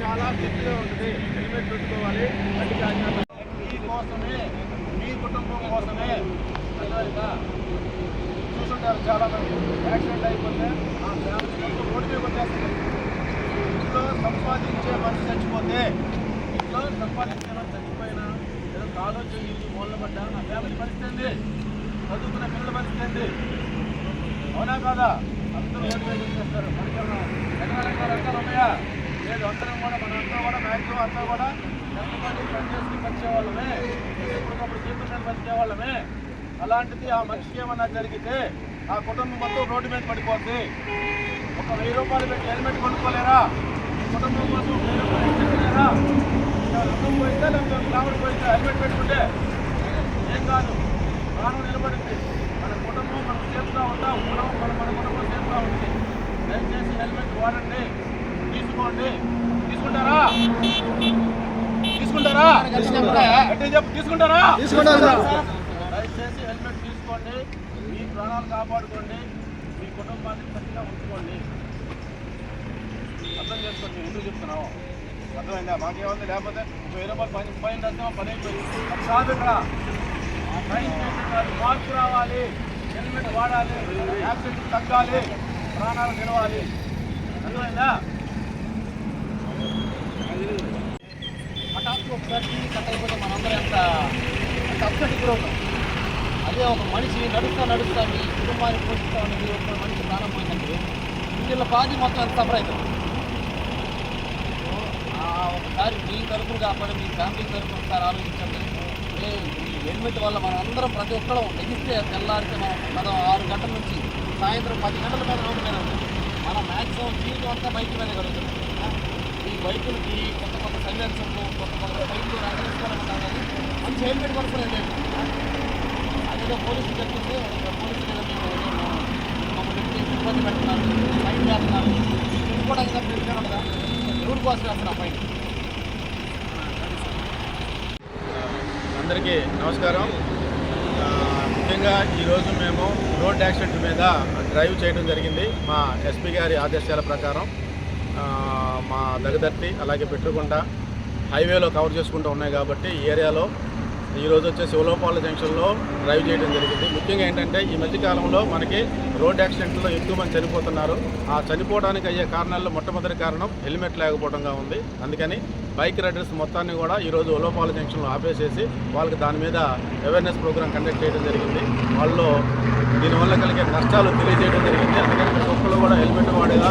చాలా ఫిట్గా ఉంటుంది హెల్మెట్ పెట్టుకోవాలి ఇంట్లో సంపాదించే మనిషి చచ్చిపోయినా ఏదో కాలో చెయ్యి మూలన పడ్డా నా ఫ్యామిలీ పరిస్థితి ఏంది? చదువుకున్న పిల్లల పరిస్థితి ఏంది? అవునా కాదా? అందరూ రోడ్డు మీద వచ్చేస్తారు మనుషులు ఎక్కడ రకాలు ఉన్నాయా? లేదు అందరం కూడా మన అంతా కూడా మ్యాక్సిమం అంతా కూడా ఎంతమంది పని చేసుకుని వచ్చే వాళ్ళమే ఎప్పటికప్పుడు జీవితం మీద అలాంటిది ఆ మనిషికి ఏమన్నా జరిగితే ఆ కుటుంబం మొత్తం రోడ్డు మీద పడిపోద్ది. ఒక వెయ్యి రూపాయలు పెట్టి హెల్మెట్ కొనుక్కోలేరా? కుటుంబం కోసం వెయ్యి రూపాయలు పెట్టలేరా రక్తం పోయితే లేకపోతే కావడి పోయితే హెల్మెట్ పెట్టుకుంటే ఏం కాదు ప్రాణం నిలబడింది మన కుటుంబం మనం సేఫ్గా ఉంటాం మనం మన మన కుటుంబం సేఫ్గా ఉంటుంది దయచేసి హెల్మెట్ వాడండి తీసుకోండి తీసుకుంటారా? తీసుకుంటారా? గట్టిగా చెప్పు తీసుకుంటారా దయచేసి హెల్మెట్ తీసుకోండి మీ ప్రాణాలు కాపాడుకోండి మీ కుటుంబాన్ని చక్కగా ఉంచుకోండి అర్థం చేసుకోండి ఎందుకు చెప్తున్నావు అర్థమైందా? మాకేముంది లేకపోతే వెయ్యి రూపాయలు పని పైన రాస్తామా పని అయిపోయింది. కాదు ఇక్కడ. మార్పు రావాలి. హెల్మెట్ వాడాలి. యాక్సిడెంట్ తగ్గాలి. ప్రాణాలు నిలవాలి. అర్థమైందా? హఠాత్తు ఒకసారి కట్ అయిపోతే మనందరం ఎంత ఎంత అప్సెట్ గురవుతాం. అదే ఒక మనిషి నడుస్తా నడుస్తా మీ కుటుంబాన్ని పోషిస్తా ఉన్నది ఒక మనిషి ప్రాణం పోయిందంటే వీళ్ళ బాధ్యత మొత్తం ఎంత సఫర్ ఒకసారి మీ తరపున కాపాడి మీ ఫ్యామిలీ తరపున ఒకసారి ఆలోచించండి. ఏ, ఈ హెల్మెట్ వల్ల మనం అందరం ప్రతి ఒక్కరం లెగిస్తే తెల్లారితే మనం మనం ఆరు గంటల నుంచి సాయంత్రం పది గంటల మీద రోడ్డు మీద ఉంటాం మనం మ్యాక్సిమం జీవితం అంతా బైక్ మీద కలుగుతుంది ఈ బైకులకి కొత్త కొత్త సైలెన్సర్లు కొత్త కొత్త బైకులు రకరకాలు కానీ మంచి హెల్మెట్ కొనుక్కోలేదు అదేదో పోలీసులు చెప్తుంటే పోలీసులు ఏదో మమ్మల్ని ఇబ్బంది పెడుతున్నారు ఫైన్ చేస్తున్నారు. ఇది కూడా ఇంకా ప్రిపేర్ ఉండదా ఎవరి కోసం వేస్తున్నారు ఫైన్? అందరికీ నమస్కారం. ముఖ్యంగా ఈరోజు మేము రోడ్ యాక్సిడెంట్ మీద డ్రైవ్ చేయడం జరిగింది. మా ఎస్పీ గారి ఆదేశాల ప్రకారం మా దగ్గదట్టి అలాగే పెట్టుకుంటా హైవేలో కవర్ చేసుకుంటూ ఉన్నాయి కాబట్టి ఈ ఏరియాలో ఈరోజు వచ్చేసి ఉలోపాల జంక్షన్లో డ్రైవ్ చేయడం జరిగింది. ముఖ్యంగా ఏంటంటే ఈ మధ్యకాలంలో మనకి రోడ్ యాక్సిడెంట్లో ఎక్కువ మంది చనిపోతున్నారు. ఆ చనిపోవడానికి అయ్యే కారణాల్లో మొట్టమొదటి కారణం హెల్మెట్ లేకపోవడంగా ఉంది. అందుకని బైక్ రైడర్స్ మొత్తాన్ని కూడా ఈరోజు ఉలోపాల జంక్షన్లో ఆపేసేసి వాళ్ళకి దాని మీద అవేర్నెస్ ప్రోగ్రామ్ కండక్ట్ చేయడం జరిగింది. వాళ్ళు దీనివల్ల కలిగే నష్టాలు తెలియజేయడం జరిగింది. అందుకని ప్రతి ఒక్కరు కూడా హెల్మెట్ వాడేలా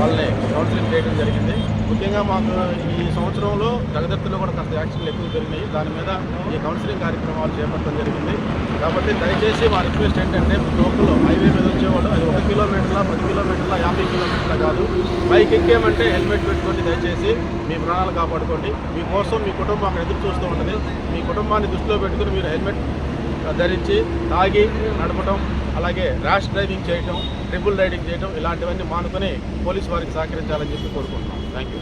వాళ్ళని కౌన్సిలింగ్ చేయడం జరిగింది. ముఖ్యంగా మాకు ఈ సంవత్సరంలో జగదత్తులో కూడా కాస్త యాక్సిడెంట్లు ఎక్కువ జరిగినాయి. దాని మీద ఈ కౌన్సిలింగ్ కార్యక్రమాలు చేపట్టడం జరిగింది. కాబట్టి దయచేసి మా రిక్వెస్ట్ ఏంటంటే ప్రతి ఒక్కరు హైవే మీద వచ్చేవాడు అది ఒక కిలోమీటర్ల పది కిలోమీటర్ల యాభై కిలోమీటర్ల కాదు. బైక్ ఎక్కేమంటే హెల్మెట్ పెట్టుకోండి దయచేసి మీ ప్రాణాలు కాపాడు కాపాడుకోండి మీకోసం మీ కుటుంబం అక్కడ ఎదురు చూస్తూ ఉంటుంది. మీ కుటుంబాన్ని దృష్టిలో పెట్టుకుని మీరు హెల్మెట్ ధరించి తాగి నడపడం అలాగే ర్యాష్ డ్రైవింగ్ చేయటం ట్రిపుల్ రైడింగ్ చేయటం ఇలాంటివన్నీ మానుకొని పోలీసు వారికి సహకరించాలని చెప్పి కోరుకుంటున్నాం. Thank you